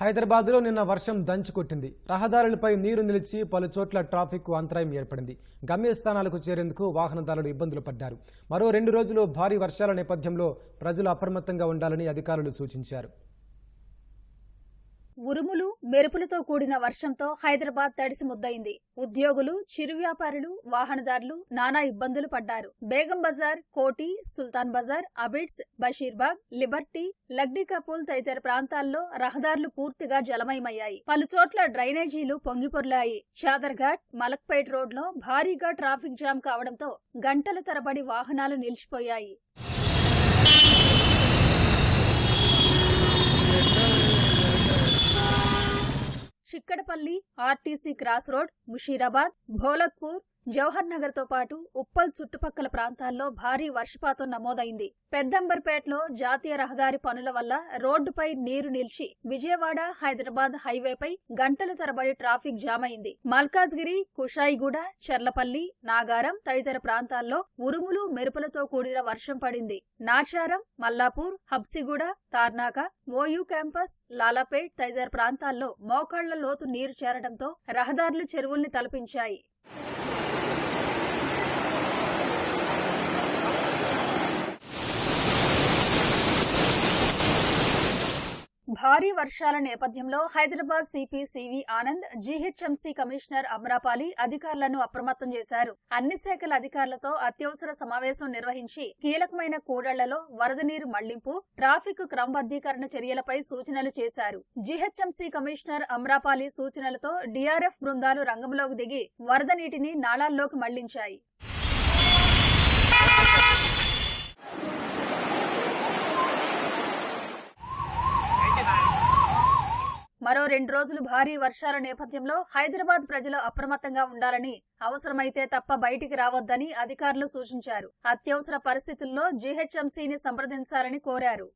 హైదరాబాద్లో నిన్న వర్షం దంచుకొట్టింది రహదారులపై నీరు నిలిచి పలు చోట్ల ట్రాఫిక్ అంతరాయం ఏర్పడింది. గమ్యస్థానాలకు చేరేందుకు వాహనదారులు ఇబ్బందులు పడ్డారు. మరో రెండు రోజులు భారీ వర్షాల నేపథ్యంలో ప్రజలు అప్రమత్తంగా ఉండాలని అధికారులు సూచించారు. ఉరుములు మెరుపులతో కూడిన వర్షంతో హైదరాబాద్ తడిసి ముద్దయింది. ఉద్యోగులు చిరు వ్యాపారులు వాహనదారులు నానా ఇబ్బందులు పడ్డారు. బేగం బజార్ కోటి సుల్తాన్ బజార్ అబిడ్స్ బషీర్బాగ్ లిబర్టీ లగ్డీ కపూల్ తదితర ప్రాంతాల్లో రహదారులు పూర్తిగా జలమయమయ్యాయి. పలుచోట్ల డ్రైనేజీలు పొంగిపొర్లాయి. చాదర్ఘాట్ మలక్పేట్ రోడ్లో భారీగా ట్రాఫిక్ జామ్ కావడంతో గంటల తరబడి వాహనాలు నిలిచిపోయాయి. Chikkadpally RTC cross road Musheerabad Bholakpur Jawahar నగర్తో పాటు ఉప్పల్ చుట్టుపక్కల ప్రాంతాల్లో భారీ వర్షపాతం నమోదైంది. పెద్దంబర్పేటలో జాతీయ రహదారి పనుల వల్ల రోడ్డుపై నీరు నిలిచి విజయవాడ హైదరాబాద్ హైవేపై గంటల తరబడి ట్రాఫిక్ జామ్ అయింది మల్కాజ్గిరి కుషాయిగూడ చర్లపల్లి నాగారం తదితర ప్రాంతాల్లో ఉరుములు మెరుపులతో కూడిన వర్షం పడింది. నాచారం మల్లాపూర్ హబ్సిగూడ తార్నాక ఓయూ క్యాంపస్ లాలాపేట్ తదితర ప్రాంతాల్లో మోకాళ్ళ లోతు నీరు చేరడంతో రహదారులు చెరువుల్ని తలపించాయి. భారీ వర్షాల నేపథ్యంలో Hyderabad CP CV Anand GHMC commissioner Amrapali అధికారులను అప్రమత్తం చేశారు. అన్ని శాఖల అధికారులతో అత్యవసర సమావేశం నిర్వహించి కీలకమైన కూడళ్ళలో వరద నీరు మళ్ళింపు ట్రాఫిక్ క్రమబద్దీకరణ చర్యలపై సూచనలు చేశారు. జీహెచ్ఎంసీ కమిషనర్ అమ్రాపాలి సూచనలతో డిఆర్ఎఫ్ బృందాలు రంగంలోకి దిగి వరద నీటిని నాళాల్లోకి మళ్ళించాయి. మరో రెండు రోజులు భారీ వర్షాల నేపథ్యంలో హైదరాబాద్ ప్రజలు అప్రమత్తంగా ఉండాలని అవసరమైతే తప్ప బయటికి రావద్దని అధికారులు సూచించారు. అత్యవసర పరిస్థితుల్లో జీహెచ్ఎంసీని సంప్రదించాలని కోరారు.